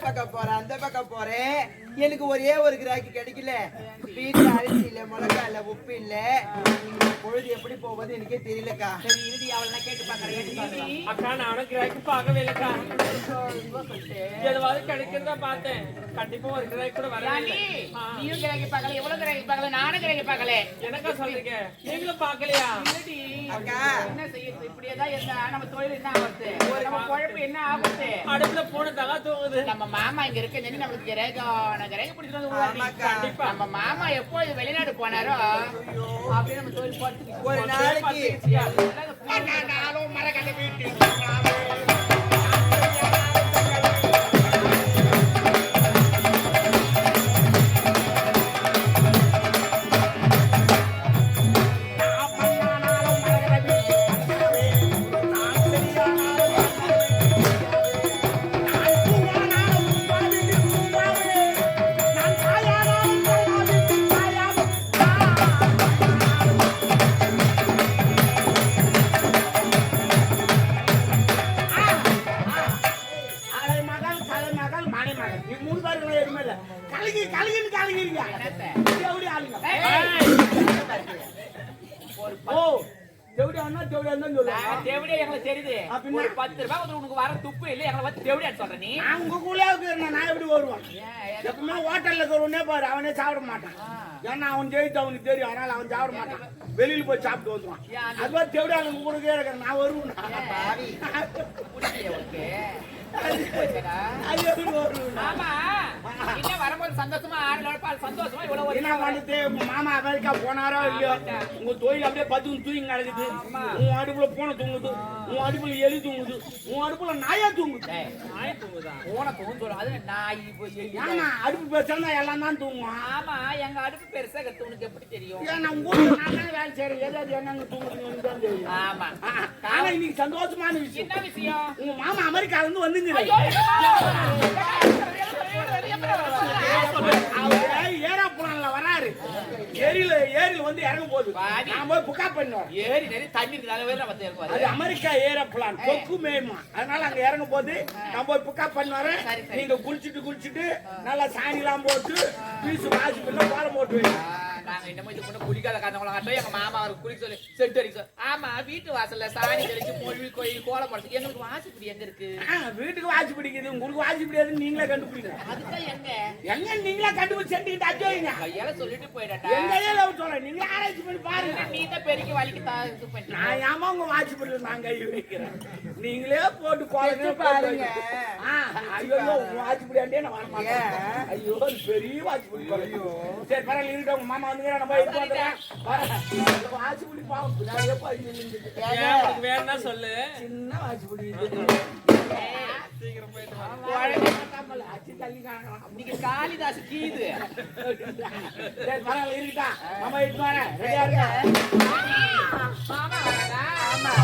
பக்கம் போறேன் அந்த பக்கம் போறேன். எனக்கு ஒரே ஒரு கிராக்கி கிடைக்கல. வீட்டுல அரிசி இல்ல மிளகா இல்ல உப்பு இல்ல. பொழுது எப்படி போவது எனக்கே தெரியலக்கா. சரி இறுதி அவளை கேட்டு பார்க்கலாம் அக்கா நானும் கிராக்கி பார்க்கவே இல்லக்கா. எதுவாவது கிடைக்கிறதா பார்த்தேன். கண்டிப்பா ஒரு கிராக்கி கூட. ஆ. நீயும் கிராக்கி பார்க்கல எவ்வளவு கிராக்கி பார்க்கல நானும் கிராக்கி பார்க்கல. எனக்கா சொல்றீங்க? நீங்களும் பார்க்கலையா? அக்கா. என்ன செய்யுது இப்படியே தான் இருந்தா நம்ம தொழில் என்ன ஆகுது நம்ம குழப்பு என்ன ஆகுது அடுப்புல போன தகா தூங்குது. நம்ம மாமா இங்க இருக்க சொல்லி நம்மளுக்கு கிரகம் கிரகம் பிடிச்சிட்டு. நம்ம மாமா எப்போ இது வெளிநாடு போனாரோ அப்படியே நம்ம தொழில் பார்த்து ஒரு நாளைக்கு. நாளும் மரக்கட்டை வீட்டு தலைமகள் மணிமகள் நீ மூணு பேருக்கு எதுவுமே இல்ல. கலகி கலகின்னு கலகிறீங்க எப்படி ஆளுங்க? ஓ எப்படி அண்ணா எப்படி அண்ணா சொல்லுவாங்க. தேவடியா எங்களுக்கு தெரியுது. அப்படின்னா? ஒரு பத்து ரூபாய் வந்து உனக்கு வர துப்பு இல்லை எங்களை வந்து தேவடியா சொல்ற நீ. உங்க கூலயாவுக்கு நான் எப்படி வருவேன்? எப்பவுமே ஹோட்டல்ல இருக்கிறவனே பாரு அவனே சாப்பிட மாட்டான். ஏன்னா அவன் ஜெயித்து அவனுக்கு தெரியும். அதனால அவன் சாப்பிட மாட்டான். வெளியில போய் சாப்பிட்டு வந்துருவான். அது மாதிரி தேவடி அவங்க கூட இருக்கிறேன். நான் வருவேன். மாமா அமெரிக்கா போனாரோ இல்லையோ? உங்க தொழில் அப்படியே பத்து தூங்கி நடக்குது உன் அடுப்புல பூனை தூங்குது. உன் அடுப்புல எலி தூங்குது. உன் அடுப்புல நாயா தூங்குது. தூங்குதா? பூனை சொல்லும். அது நாய் அடுப்பு பேசினா எல்லாம் தான் தூங்குவான். ஆமா எங்க அடுப்பு பெருசா கத்து உனக்கு எப்படி தெரியும் உங்க நான் தானே வேலை செய்யறேன் எது என்னங்க தெரியும் ஆமா ஆனா இன்னைக்கு சந்தோஷமான விஷயம் என்ன விஷயம் உங்க மாமா அமெரிக்கால இருந்து வந்துங்க வராரு ஏரியில ஏரியில வந்து இறங்க போகுது பாவி. நான் போய் புக்கா பண்ணுவேன் ஏறி நிறைய தண்ணி இருக்கு அது அமெரிக்கா ஏரோப்ளான் கொக்கு மேயுமா. அதனால அங்க இறங்கும் போது நான் போய் புக்கப் பண்ணுவாரு. நீங்க குளிச்சுட்டு குளிச்சுட்டு நல்லா சாணிலாம் போட்டு பீசு வாசி பண்ண கோலம் போட்டு நாங்க இன்னமும் இது பண்ண குளிக்காத காரணங்களா காட்டும் எங்க மாமா அவருக்கு குளிக்க சொல்லி செட்டு அடிக்க ஆமா வீட்டு வாசல்ல சாணி தெளிச்சு மொழி கோயில் கோலம் போடுறது எங்களுக்கு வாசிப்படி எங்க இருக்கு? வீட்டுக்கு பிடிக்குது உங்களுக்கு வாசி பிடிக்காதுன்னு நீங்களே கண்டுபிடிங்க. அதுதான் எங்க? எங்க நீங்களே கண்டுபிடிச்சு செஞ்சுக்கிட்டு அஜோயிங்க கையால சொல்லிட்டு போயிடட்டா? எங்கேயே லவ் சொல்றேன். நீங்களே ஆராய்ச்சி பண்ணி பாருங்க. நீ தான் பெருக்கி வலிக்கு தா இது பண்ணி நான் ஏமா உங்க வாட்சி பிடிக்கல நான் கை வைக்கிறேன். நீங்களே போட்டு வச்சு பாருங்க. ஐயோ உங்க வாட்சி பிடியாண்டே நான் வர மாட்டேன் ஏன்? ஐயோ பெரிய வாட்சி பிடி சரி பரவாயில்ல இருக்கட்டும் உங்க மாமா வந்து நம்ம எடுத்து வந்துடுறேன் வாட்சி பிடி பாவம் வேணும்னா சொல்லு. சின்ன வாட்சி பிடி நீங்க அச்சு காணலாம் இன்னைக்கு காளிதாஸ் கீது சரி பரவாயில்ல இருக்கட்டா மாமா எடுத்து வரேன் ரெடியா இருக்கா மாமா ஆமா